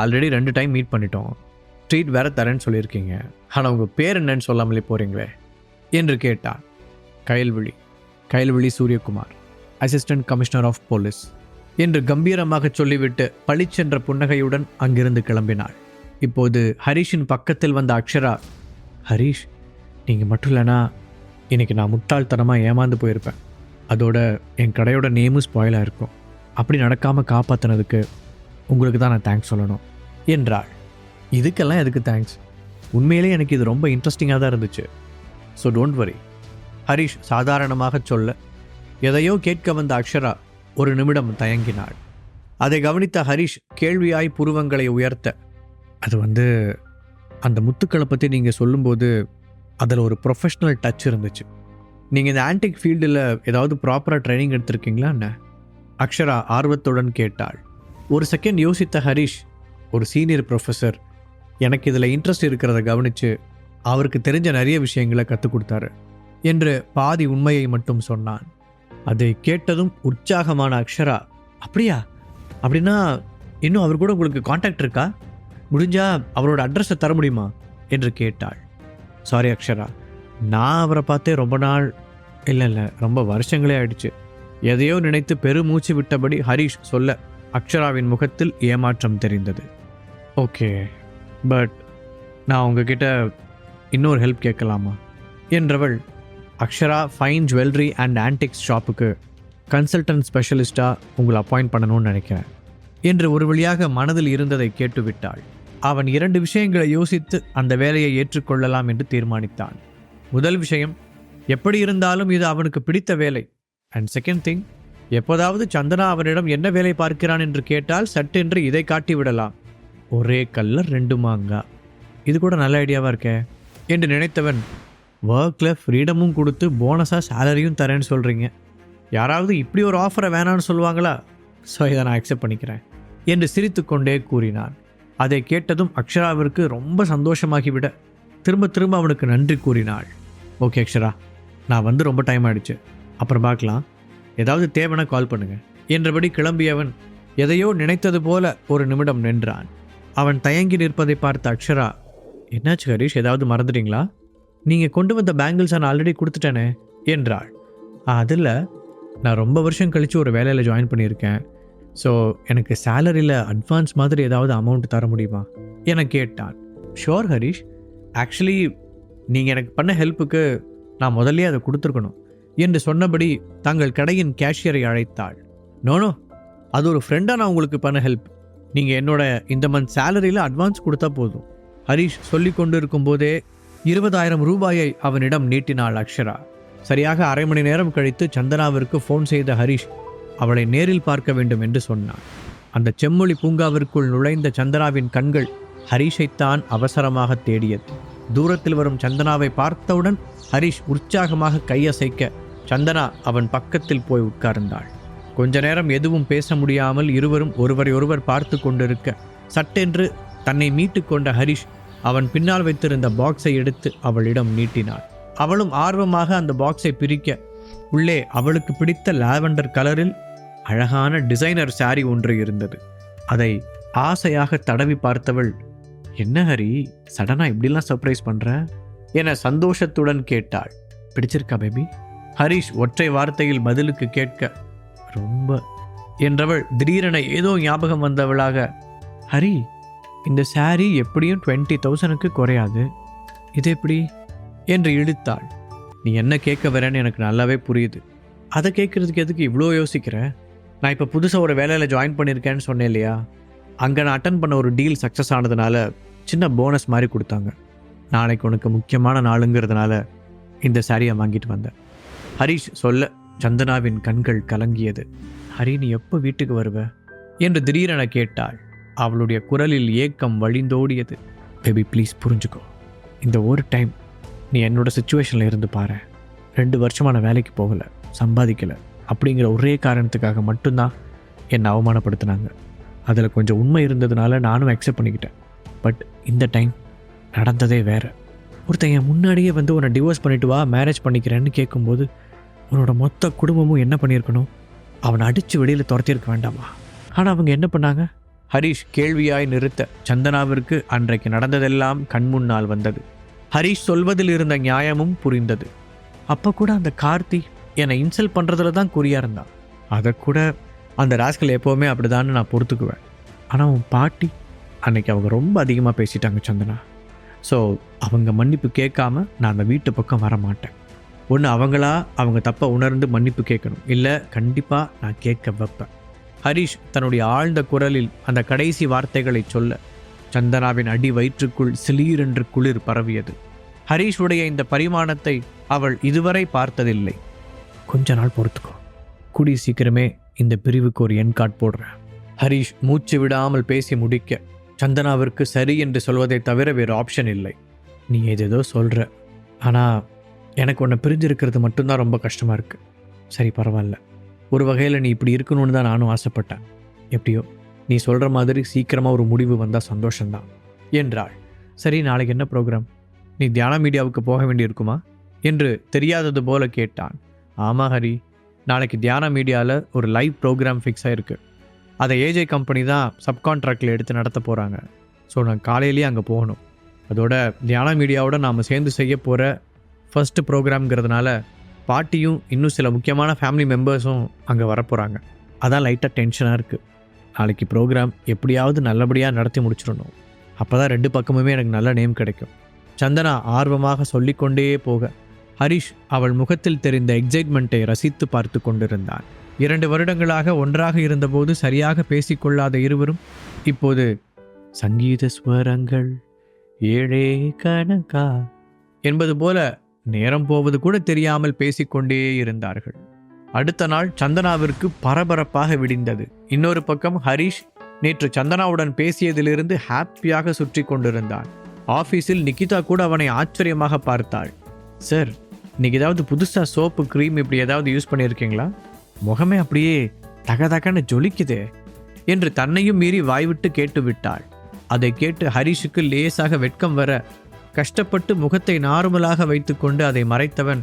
Already ரெண்டு time meet பண்ணிட்டோம். Treat வேற தரேன்னு சொல்லியிருக்கீங்க. ஆனால் உங்கள் பேர் என்னன்னு சொல்லாமலே போகிறீங்களே என்று கேட்டார் Kayalvizhi. Kayalvizhi Suryakumar. Assistant commissioner of police என்று கம்பீரமாக சொல்லிவிட்டு பளிச்சென்ற புன்னகையுடன் அங்கிருந்து கிளம்பினாள். இப்போது ஹரிஷின் பக்கத்தில் வந்த அக்ஷரா ஹரிஷ் நீங்கள் மட்டும் இல்லைனா இன்றைக்கி நான் முட்டாள்தனமாக ஏமாந்து போயிருப்பேன். அதோட என் கடையோட நேமும் ஸ்பாயிலாக இருக்கும். அப்படி நடக்காமல் காப்பாற்றினதுக்கு உங்களுக்கு தான் நான் தேங்க்ஸ் சொல்லணும். என்றாள். இதுக்கெல்லாம் எதுக்கு தேங்க்ஸ் உண்மையிலே எனக்கு இது ரொம்ப இன்ட்ரெஸ்டிங்காக தான் இருந்துச்சு. ஸோ டோன்ட் வரி ஹரிஷ் சாதாரணமாக சொல்ல எதையோ கேட்க வந்த அக்ஷரா ஒரு நிமிடம் தயங்கினாள். அதை கவனித்த ஹரிஷ் கேள்வியாய் புருவங்களை உயர்த்த அது வந்து அந்த முத்துக்களை பற்றி நீங்கள் சொல்லும்போது அதில் ஒரு ப்ரொஃபஷ்னல் டச் இருந்துச்சு. நீங்கள் இந்த ஆன்டிக் ஃபீல்டில் ஏதாவது ப்ராப்பராக ட்ரைனிங் எடுத்திருக்கீங்களா என்ன? அக்ஷரா ஆர்வத்துடன் கேட்டாள். ஒரு செகண்ட் யோசித்த ஹரிஷ் ஒரு சீனியர் ப்ரொஃபஸர் எனக்கு இதில் இன்ட்ரெஸ்ட் இருக்கிறத கவனித்து அவருக்கு தெரிஞ்ச நிறைய விஷயங்களை கற்றுக் கொடுத்தாரு என்று பாதி உண்மையை மட்டும் சொன்னான். அதை கேட்டதும் உற்சாகமான அக்ஷரா அப்படியா? அப்படின்னா இன்னும் அவர் கூட உங்களுக்கு காண்டாக்ட் இருக்கா? முடிஞ்சா அவரோட அட்ரஸை தர முடியுமா? என்று கேட்டாள். சாரி அக்ஷரா நான் அவரை பார்த்தே ரொம்ப நாள் இல்லை இல்லை ரொம்ப வருஷங்களே ஆயிடுச்சு. எதையோ நினைத்து பெருமூச்சு விட்டபடி ஹரிஷ் சொல்ல அக்ஷராவின் முகத்தில் ஏமாற்றம் தெரிந்தது. ஓகே பட் நான் உங்ககிட்ட இன்னொரு ஹெல்ப் கேட்கலாமா? என்றவள் Akshara fine jewellery and antiques ஷாப்புக்கு கன்சல்டன்ட் ஸ்பெஷலிஸ்ட்டாக உங்களை அப்பாயிண்ட் பண்ணணும்னு நினைக்கிறேன் என்று ஒரு வழியாக மனதில் இருந்ததை கேட்டுவிட்டாள். அவன் இரண்டு விஷயங்களை யோசித்து அந்த வேலையை ஏற்றுக்கொள்ளலாம் என்று தீர்மானித்தான். முதல் விஷயம் எப்படி இருந்தாலும் இது அவனுக்கு பிடித்த வேலை. அண்ட் செகண்ட் திங் எப்போதாவது சந்தனா அவனிடம் என்ன வேலை பார்க்கிறான் என்று கேட்டால் சட்டென்று இதை காட்டி விடலாம் ஒரே கல்ல ரெண்டு மாங்கா. இது கூட நல்ல ஐடியாவாக இருக்கே. என்று நினைத்தவன் ஒர்க்கில் ஃப்ரீடமும் கொடுத்து போனஸாக சேலரியும் தரேன்னு சொல்கிறீங்க யாராவது இப்படி ஒரு ஆஃபரை வேணான்னு சொல்லுவாங்களா? ஸோ இதை நான் அக்செப்ட் பண்ணிக்கிறேன். என்று சிரித்துக்கொண்டே கூறினான். அதை கேட்டதும் அக்ஷராவிற்கு ரொம்ப சந்தோஷமாகிவிட திரும்ப திரும்ப அவனுக்கு நன்றி கூறினாள். ஓகே அக்ஷரா நான் வந்து ரொம்ப டைம் ஆயிடுச்சு. அப்புறம் பார்க்கலாம். ஏதாவது தேவைன்னா கால் பண்ணுங்க. என்றபடி கிளம்பியவன் எதையோ நினைத்தது போல ஒரு நிமிடம் நின்றான். அவன் தயங்கி நிற்பதை பார்த்த அக்ஷரா என்னாச்சு ஹரீஷ் ஏதாவது மறந்துட்டீங்களா? நீங்கள் கொண்டு வந்த பேங்கிள்ஸ் நான் ஆல்ரெடி கொடுத்துட்டேனே என்றாள். அதில் நான் ரொம்ப வருஷம் கழித்து ஒரு வேலையில் ஜாயின் பண்ணியிருக்கேன். ஸோ எனக்கு சேலரியில் அட்வான்ஸ் மாதிரி ஏதாவது அமௌண்ட் தர முடியுமா? என கேட்டான். ஷோர் ஹரிஷ். ஆக்சுவலி நீங்கள் எனக்கு பண்ண ஹெல்ப்புக்கு நான் முதல்லே அதை கொடுத்துருக்கணும். என்று சொன்னபடி தங்கள் கடையின் கேஷியரை அழைத்தாள். நோனோ அது ஒரு ஃப்ரெண்டாக நான் உங்களுக்கு பண்ண ஹெல்ப் நீங்கள் என்னோட இந்த மந்த் சேலரியில் அட்வான்ஸ் கொடுத்தா போதும். ஹரிஷ் சொல்லி கொண்டு இருக்கும்போதே இருபதாயிரம் ரூபாயை அவனிடம் நீட்டினாள் அக்ஷரா. சரியாக அரை மணி நேரம் கழித்து சந்தனாவிற்கு ஃபோன் செய்த ஹரிஷ் அவளை நேரில் பார்க்க வேண்டும் என்று சொன்னான். அந்த செம்மொழி பூங்காவிற்குள் நுழைந்த சந்தனாவின் கண்கள் ஹரிஷைத்தான் அவசரமாக தேடியது. தூரத்தில் வரும் சந்தனாவை பார்த்தவுடன் ஹரிஷ் உற்சாகமாக கையசைக்க சந்தனா அவன் பக்கத்தில் போய் உட்கார்ந்தாள். கொஞ்ச நேரம் எதுவும் பேச முடியாமல் இருவரும் ஒருவரை ஒருவர் பார்த்து கொண்டிருக்க சட்டென்று தன்னை மீட்டு கொண்ட ஹரிஷ் அவன் பின்னால் வைத்திருந்த பாக்ஸை எடுத்து அவளிடம் நீட்டினாள் அவளும் ஆர்வமாக அந்த பாக்ஸை பிரிக்க உள்ளே அவளுக்கு பிடித்த லாவெண்டர் கலரில் அழகான டிசைனர் சாரி ஒன்று இருந்தது. அதை ஆசையாக தடவி பார்த்தவள் என்ன ஹரி சடனாக இப்படிலாம் சர்ப்ரைஸ் பண்ணுற என சந்தோஷத்துடன் கேட்டாள். பிடிச்சிருக்கா பேபி ஹரிஷ் ஒற்றை வார்த்தையில் பதிலுக்கு கேட்க ரொம்ப. என்றவள் திடீரென ஏதோ ஞாபகம் வந்தவளாக ஹரி இந்த சாரீ எப்படியும் டுவெண்ட்டி தௌசணுக்கு குறையாது. இது எப்படி? என்று இழுத்தாள். நீ என்ன கேட்க வரேன்னு எனக்கு நல்லாவே புரியுது. அதை கேட்குறதுக்கு எதுக்கு இவ்வளோ யோசிக்கிற? நான் இப்போ புதுசாக ஒரு வேலையில் ஜாயின் பண்ணியிருக்கேன்னு சொன்னேன் இல்லையா? அங்கே நான் அட்டன் பண்ண ஒரு டீல் சக்ஸஸ் ஆனதுனால சின்ன போனஸ் மாதிரி கொடுத்தாங்க. நாளைக்கு உனக்கு முக்கியமான நாளுங்கிறதுனால இந்த சாரியை வாங்கிட்டு வந்தேன். ஹரிஷ் சொல்ல சந்தனாவின் கண்கள் கலங்கியது. ஹரி நீ எப்போ வீட்டுக்கு வருவ? என்று திடீரென கேட்டாள். அவளுடைய குரலில் ஏக்கம் வழிந்தோடியது. பேபி ப்ளீஸ் புரிஞ்சுக்கோ. இந்த ஒரு டைம் நீ என்னோட சுச்சுவேஷனில் இருந்து பாரு. ரெண்டு வருஷமா நான் வேலைக்கு போகலை சம்பாதிக்கலை. அப்படிங்கிற ஒரே காரணத்துக்காக மட்டும்தான் என்னை அவமானப்படுத்தினாங்க. அதில் கொஞ்சம் உண்மை இருந்ததுனால நானும் அக்செப்ட் பண்ணிக்கிட்டேன். பட் இந்த டைம் நடந்ததே வேற. ஒருத்தன் என் முன்னாடியே வந்து உன்னை டிவோர்ஸ் பண்ணிட்டு வா மேரேஜ் பண்ணிக்கிறேன்னு கேட்கும்போது உன்னோட மொத்த குடும்பமும் என்ன பண்ணியிருக்கணும்? அவனை அடித்து வெளியில் துரத்தியிருக்க வேண்டாமா? ஆனால் அவங்க என்ன பண்ணாங்க? ஹரிஷ் கேள்வியாய் நிறுத்த சந்தனாவிற்கு அன்றைக்கு நடந்ததெல்லாம் கண்முன்னால் வந்தது. ஹரிஷ் சொல்வதில் இருந்த நியாயமும் புரிந்தது. அப்போ கூட அந்த கார்த்தி என்னை இன்சல்ட் பண்ணுறதுல தான் குறியாக இருந்தான். அதை கூட அந்த ராஸ்கல் எப்போவுமே அப்படிதான்னு நான் பொறுத்துக்குவேன். ஆனால் உன் பாட்டி அன்னைக்கு அவங்க ரொம்ப அதிகமாக பேசிட்டாங்க சந்தனா. ஸோ அவங்க மன்னிப்பு கேட்காம நான் அந்த வீட்டு பக்கம் வர மாட்டேன் ஒன்று அவங்களா அவங்க தப்பை உணர்ந்து மன்னிப்பு கேட்கணும். இல்லை கண்டிப்பாக நான் கேட்க வைப்பேன். ஹரிஷ் தன்னுடைய ஆழ்ந்த குரலில் அந்த கடைசி வார்த்தைகளை சொல்ல சந்தனாவின் அடி வயிற்றுக்குள் சிலீரென்று குளிர் பரவியது. ஹரீஷுடைய இந்த பரிமாணத்தை அவள் இதுவரை பார்த்ததில்லை. கொஞ்ச நாள் பொறுத்துக்கோ. கூடிய சீக்கிரமே இந்த பிரிவுக்கு ஒரு என் கார்டு போடுறேன். ஹரிஷ் மூச்சு விடாமல் பேசி முடிக்க சந்தனாவிற்கு சரி என்று சொல்வதை தவிர வேறு ஆப்ஷன் இல்லை. நீ ஏதேதோ சொல்கிற ஆனால் எனக்கு உன்னை பிரிஞ்சிருக்கிறது மட்டும்தான் ரொம்ப கஷ்டமாக இருக்குது சரி பரவாயில்ல. ஒரு வகையில் நீ இப்படி இருக்கணும்னு தான் நானும் ஆசைப்பட்டேன். எப்படியோ நீ சொல்கிற மாதிரி சீக்கிரமாக ஒரு முடிவு வந்தால் சந்தோஷம்தான் என்றாள். சரி நாளைக்கு என்ன ப்ரோக்ராம் நீ தியான மீடியாவுக்கு போக வேண்டியிருக்குமா? என்று தெரியாதது போல கேட்டான். ஆமாம் ஹரி. நாளைக்கு தியான மீடியாவில் ஒரு லைவ் ப்ரோக்ராம் ஃபிக்ஸ் ஆகிருக்கு அதை ஏஜே கம்பெனி தான் சப்கான்ட்ராக்டில் எடுத்து நடத்த போகிறாங்க ஸோ நான் காலையிலேயே அங்கே போகணும். அதோட தியான மீடியாவோட நாம் சேர்ந்து செய்ய போகிற ஃபஸ்ட்டு ப்ரோக்ராம்ங்கிறதுனால பாட்டியும் இன்னும் சில முக்கியமான ஃபேமிலி மெம்பர்ஸும் அங்கே வரப்போகிறாங்க அதான் லைட்டாக டென்ஷனாக இருக்குது நாளைக்கு ப்ரோக்ராம் எப்படியாவது நல்லபடியாக நடத்தி முடிச்சிடணும். அப்போ தான் ரெண்டு பக்கமுமே எனக்கு நல்ல நேம் கிடைக்கும். சந்தனா ஆர்வமாக சொல்லிக்கொண்டே போக ஹரிஷ் அவள் முகத்தில் தெரிந்த எக்ஸைட்மெண்ட்டை ரசித்து பார்த்து கொண்டிருந்தான். இரண்டு வருடங்களாக ஒன்றாக இருந்தபோது சரியாக பேசிக்கொள்ளாத இருவரும் இப்போது சங்கீத ஸ்வரங்கள் ஏழே கணக்கா? என்பது போல நேரம் போவது கூட தெரியாமல் பேசிக்கொண்டே இருந்தார்கள். அடுத்த நாள் சந்தனாவிற்கு பரபரப்பாக விடிந்தது. இன்னொரு பக்கம் ஹரிஷ் நேற்று சந்தனாவுடன் பேசியதிலிருந்து ஹாப்பியாக சுற்றி கொண்டிருந்தான். ஆஃபீஸில் நிகிதா கூட அவனை ஆச்சரியமாக பார்த்தாள். சார் இன்னைக்கு ஏதாவது புதுசாக சோப்பு க்ரீம் இப்படி ஏதாவது யூஸ் பண்ணியிருக்கீங்களா? முகமே அப்படியே தகதகன்னு ஜொலிக்குது ஜொலிக்குதே என்று தன்னையும் மீறி வாய்விட்டு கேட்டு விட்டாள் அதை கேட்டு ஹரிஷுக்கு லேசாக வெட்கம் வர கஷ்டப்பட்டு முகத்தை நார்மலாக வைத்துக்கொண்டு அதை மறைத்தவன்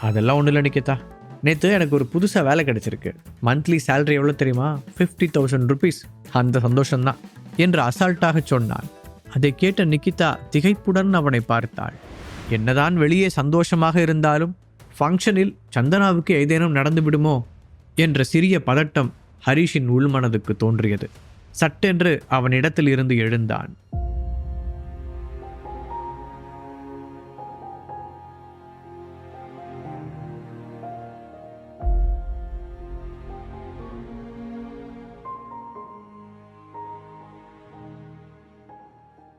அதெல்லாம் ஒன்றும் இல்லை நிக்கிதா. நேற்று எனக்கு ஒரு புதுசாக வேலை கிடைச்சிருக்கு. மந்த்லி சேலரி எவ்வளோ தெரியுமா? ஃபிஃப்டி தௌசண்ட் ருபீஸ் அந்த சந்தோஷம்தான் என்று அசால்ட்டாக சொன்னான். அதை கேட்ட நிக்கிதா திகைப்புடன் அவனை பார்த்தாள். என்னதான் வெளியே சந்தோஷமாக இருந்தாலும் ஃபங்க்ஷனில் சந்தனாவுக்கு ஏதேனும் நடந்துவிடுமோ? என்ற சிறிய பதட்டம் ஹரிஷின் உள்மனதுக்கு தோன்றியது. சட்டென்று அவனிடத்தில் இருந்து எழுந்தான்.